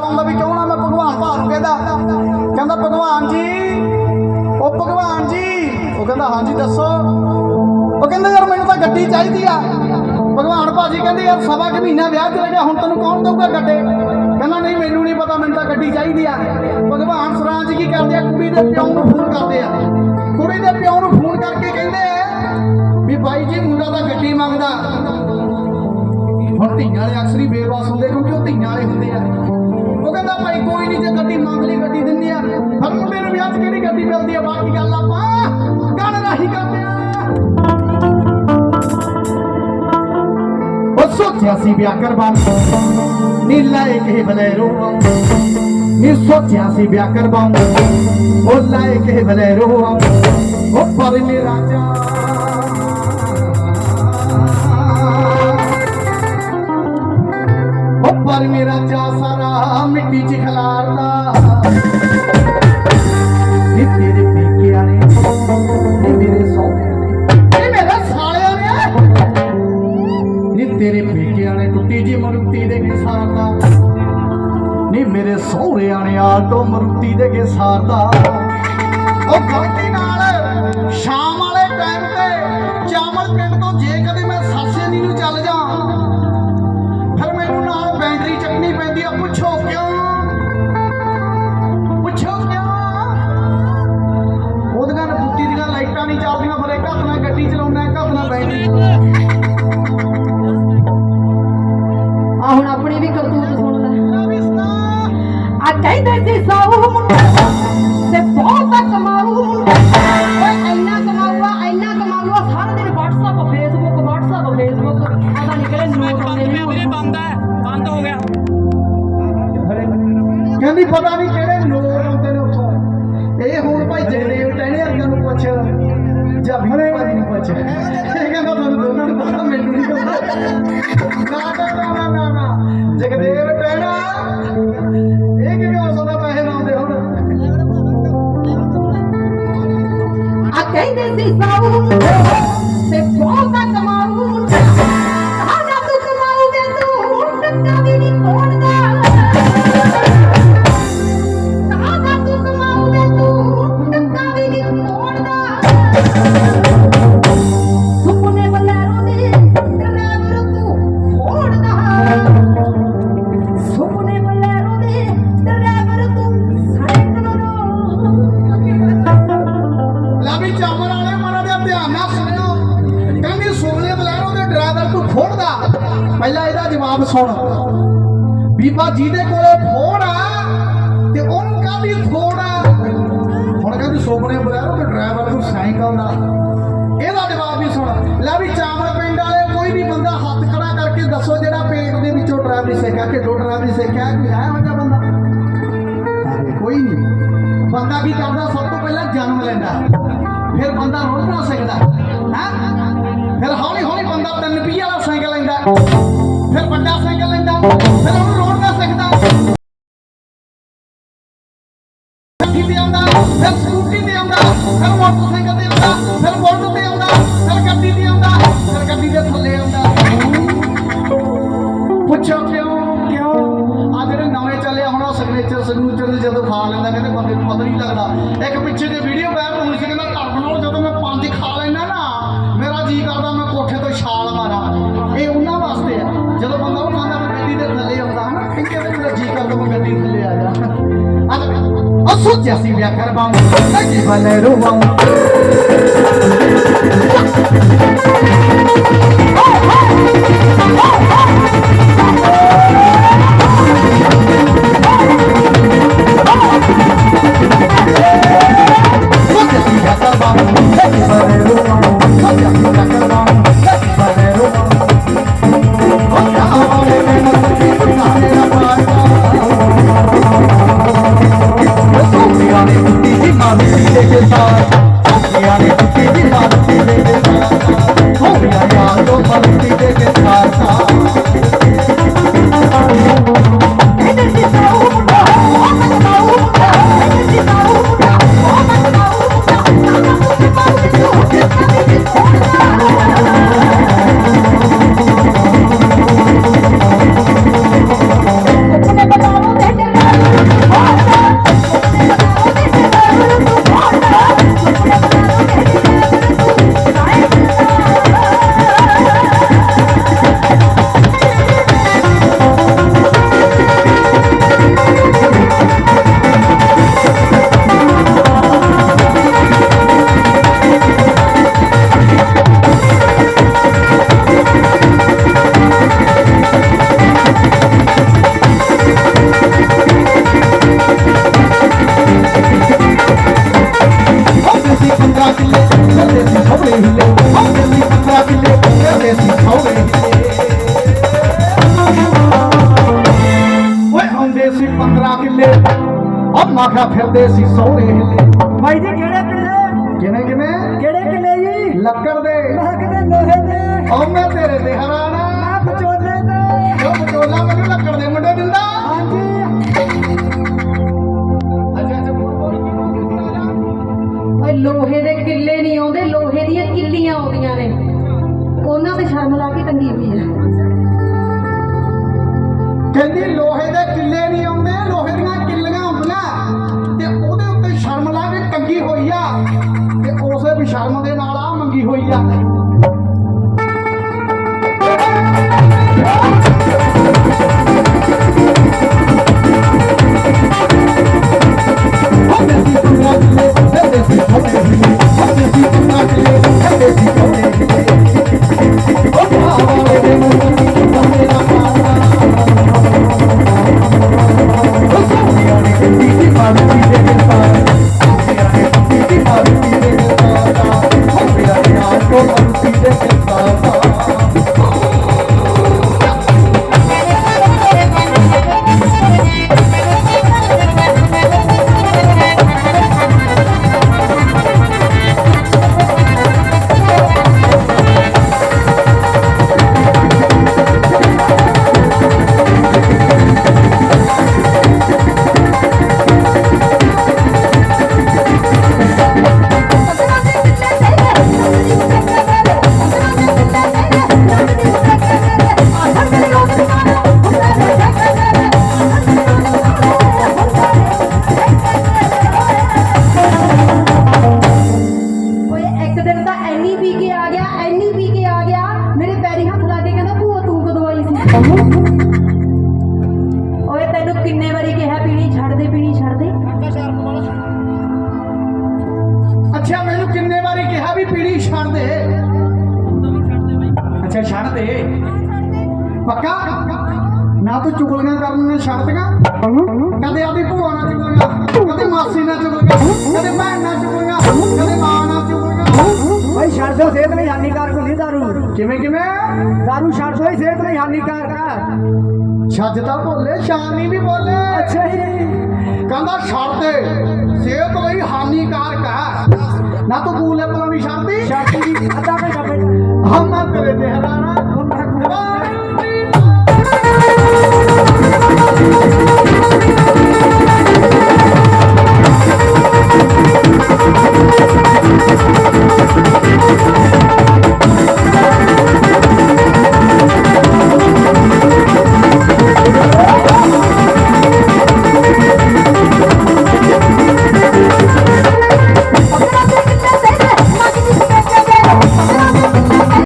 ਆਉਂਦਾ ਵੀ ਕਿਉਂ ਨਾ ਮੈਂ ਭਗਵਾਨ ਭਾਰ ਨੂੰ ਕਹਿੰਦਾ ਕਹਿੰਦਾ ਭਗਵਾਨ ਜੀ, ਉਹ ਭਗਵਾਨ ਜੀ। ਉਹ ਕਹਿੰਦਾ, ਹਾਂਜੀ, ਦੱਸੋ। ਉਹ ਕਹਿੰਦਾ, ਯਾਰ, ਮੈਨੂੰ ਤਾਂ ਗੱਡੀ ਚਾਹੀਦੀ ਆ। ਭਗਵਾਨ ਭਾਜੀ ਕਹਿੰਦੇ, ਯਾਰ, ਸਵਾ ਕੁ ਮਹੀਨਾ ਵਿਆਹ ਚਲੇ ਗਿਆ ਹੁਣ ਤੈਨੂੰ ਕੌਣ ਦਊਗਾ ਗੱਡੇ? ਕਹਿੰਦਾ, ਨਹੀਂ, ਮੈਨੂੰ ਨਹੀਂ ਪਤਾ, ਮੈਨੂੰ ਤਾਂ ਗੱਡੀ ਚਾਹੀਦੀ ਆ। ਭਗਵਾਨ ਸਰਾਂ ਜੀ ਕੀ ਕਰਦੇ ਆ? ਕੁੜੀ ਦੇ ਪਿਓ ਨੂੰ ਫੋਨ ਕਰਦੇ ਆ। ਕੁੜੀ ਦੇ ਪਿਓ ਨੂੰ ਫੋਨ ਕਰਕੇ ਕਹਿੰਦੇ ਆ ਵੀ ਬਾਈ ਜੀ, ਮੁੰਡਾ ਤਾਂ ਗੱਡੀ ਮੰਗਦਾ। ਹੁਣ ਧੀਆਂ ਵਾਲੇ ਅਕਸਰ ਹੀ ਬੇਵਾਸ ਹੁੰਦੇ, ਕਿਉਂਕਿ ਉਹ ਧੀਆਂ ਵਾਲੇ ਹੁੰਦੇ ਆ। ਉਹ ਕਹਿੰਦਾ ਭਾਈ ਕੋਈ ਨਹੀਂ ਜੇ ਗੱਡੀ ਮੰਗ ਲਈ, ਗੱਡੀ ਦਿੰਦੇ ਆ। ਹਰ ਮੁੰਡੇ ਵਿਆਹ 'ਚ ਕਿਹੜੀ ਗੱਡੀ ਮਿਲਦੀ ਆ? ਬਾਕੀ ਗੱਲ ਆਪਾਂ ਗੱਲ ਰਾਹੀ ਕਰਦੇ ਆ। ਉਹ ਸੋਚਿਆ ਸੀ ਵਿਆਹ ਕਰਵਾਉਂ ਨੀਲਾ ਇੱਕ ਹੀ ਬਲੇਰੋ ਨੀ ਸੋਚਿਆ ਸੀ ਵਿਆਹ ਕਰਵਾਉਂ ਉਹ ਲਾਏ ਕੇ ਬਲੇਰੋ ਉਹ ਪਰ ਮੇਰਾ ਮੇਰੇ ਸਹੁਰਿਆਂ ਨੇ ਆਟੋ ਮਰੂਤੀ ਦੇ ਕੇ ਸਾਰਦਾ। ਉਹ ਗਲਤੀ ਨਾਲ ਸ਼ਾਮ ਵਾਲੇ ਟਾਈਮ ਤੇ ਚਾਮਲ ਪਿੰਡ ਤੋਂ ਜੇ ਕਦੇ ਮੈਂ ਸਾਸੇ ਦੀ ਨੂੰ ਚੱਲ ਜਾ ਕਿਹੜੇ ਨੋਟ ਆਉਂਦੇ ਨੇ ਵੀਰੇ ਬੰਦ ਹੈ ਬੰਦ ਹੋ ਗਿਆ। ਕਹਿੰਦੀ ਪਤਾ ਨਹੀਂ ਕਿਹੜੇ ਲੋਕ ਆਉਂਦੇ ਨੇ ਉੱਥੋਂ। ਇਹ ਹੁਣ ਭਾਈ ਜਗਦੇਵ ਟਹਿਣੇ ਵਰਗਿਆਂ ਨੂੰ ਪੁੱਛ ਜਾਂ ਭਲੇ ਵਾਲੀ ਨੂੰ ਪੁੱਛ। ਇਹ ਕਹਿੰਦਾ ਤੁਹਾਨੂੰ ਦੋਨਾਂ ਨੂੰ ਪਤਾ ਮੈਨੂੰ ਨਹੀਂ ਪਤਾ। ਨਾ ਨਾ ਨਾ ਨਾ ਨਾ। ਜਗਦੇਵ ਟਹਿਣਾ ਇਹ ਕਿਵੇਂ ਹੋ ਸਕਦਾ ਪੈਸੇ ਨਾ ਆਉਂਦੇ ਹੁਣ? ਆ ਕਹਿੰਦੇ ਸੀ ਸਾਊ ਫਿਰ ਬੰਦਾ ਰੋੜਨਾ ਸਿੱਖਦਾ ਹੈ ਫਿਰ ਹੌਲੀ ਹੌਲੀ ਬੰਦਾ ਤਿੰਨ ਪੀਹ ਵਾਲਾ ਸਾਈਕਲ ਲੈਂਦਾ ਫਿਰ ਵੱਡਾ ਸਾਈਕਲ ਲੈਂਦਾ ਫਿਰ ਉਹਨੂੰ ਰੋੜਨਾ ਸਿੱਖਦਾ ਗੱਡੀ ਤੇ ਆਉਂਦਾ ਫਿਰ ਸਕੂਟੀ ਤੇ ਆਉਂਦਾ ਫਿਰ ਮੋਟਰਸਾਈਕਲ ਤੇ ਆਉਂਦਾ ਫਿਰ ਬੁਲਟ ਤੇ ਆਉਂਦਾ ਫਿਰ ਗੱਡੀ ਤੇ ਆਉਂਦਾ ਫਿਰ ਗੱਡੀ ਦੇ ਥੱਲੇ oh! ਮਾਖਾ ਫਿਰਦੇ ਸੀ ਸਹੁਰੇ ਹਿੱਲੇ। ਬਾਈ ਜੀ ਕਿਹੜੇ ਕਿੱਲੇ ਕਿਵੇਂ ਕਿਵੇਂ? ਕਿਹੜੇ ਕਿੱਲੇ ਜੀ? ਲੱਕੜ ਦੇ। ਮੈਂ ਕਿਤੇ ਲੋਹੇ ਦੇ। ਉਹ ਮੈਂ ਤੇਰੇ ਤੇ ਹੈਰਾਨਾ ਮੈਂ ਵਿਚੋਲੇ ਦੇ। ਉਹ ਬਚੋਲਾ ਮੈਨੂੰ ਲੱਕੜ ਦੇ ਮੁੰਡੇ ਦਿੰਦਾ। ਹਾਂਜੀ। ਅੱਛਾ ਅੱਛਾ ਬੋਲ ਬੋਲ ਕੀ ਬੋਲਦੀ ਸੀ ਰਾਜਾ? ਓਏ ਲੋਹੇ ਦੇ ਕਿੱਲੇ ਨਹੀਂ ਆਉਂਦੇ ਲੋਹੇ ਦੀਆਂ ਕਿੱਲੀਆਂ ਆਉਂਦੀਆਂ ਨੇ। ਉਹਨਾਂ ਤੇ ਸ਼ਰਮ ਲਾ ਕੇ ਟੰਗੀ ਹੋਈ ਹੈ ਕਹਿੰਦੀ ਲੋਹੇ ਦੇ ਕਿੱਲੇ ਨਹੀਂ ਆਉਂਦੇ ਲੋਹੇ ਦੀਆਂ ਕਿੱਲੀਆਂ ਮੰਗੀ ਹੋਈ ਆ ਤੇ ਉਸੇ ਵੀ ਸ਼ਰਮ ਦੇ ਨਾਲ ਆ ਮੰਗੀ ਹੋਈ ਆ। ਛੱਡ ਦੇ ਅੱਛਾ ਛੱਡ ਦੇ ਪੱਕਾ? ਨਾ ਤੂੰ ਚੁਗਲੀਆਂ ਕਰਨੀਆਂ ਛੱਡ ਦੇਗਾ ਕਦੇ ਆਪਦੀ ਭੂਆ ਨਾਲ ਚੁਗਲੀਆਂ ਕਦੇ ਮਾਸੀ ਨਾਲ ਚੁਗਲੀਆਂ ਕਦੇ ਭੈਣ ਨਾਲ ਚੁਗਲੀਆਂ ਕਦੇ ਮਾਂ ਨਾਲ ਚੁਗਲੀਆਂ। ਬਾਈ ਛੱਡ ਦਿਓ ਸਿਹਤ ਲਈ ਹਾਨੀਕਾਰਕ ਹੁੰਦੀ ਦਾਰੂ। ਕਿਵੇਂ ਕਿਵੇਂ? ਦਾਰੂ ਛੱਡ ਇਹ ਸਿਹਤ ਲਈ ਹਾਨੀਕਾਰਕ ਆ। ਛੱਜ ਤਾਂ ਭੋਲੇ ਸ਼ਾਨੀ ਵੀ ਬੋਲੇ ਅੱਛਾ ਜੀ। ਕਹਿੰਦਾ ਛੱਡ ਦੇ ਸਿਹਤ ਲਈ ਹਾਨੀਕਾਰਕ ਹੈ ਨਾ ਤੂੰ ਗੂਲੇ ਪਲਾ ਵੀ ਛੱਡਦੀ ਛੱਡ ਦੀ ਅੱਧਾ ਘੰਟਾ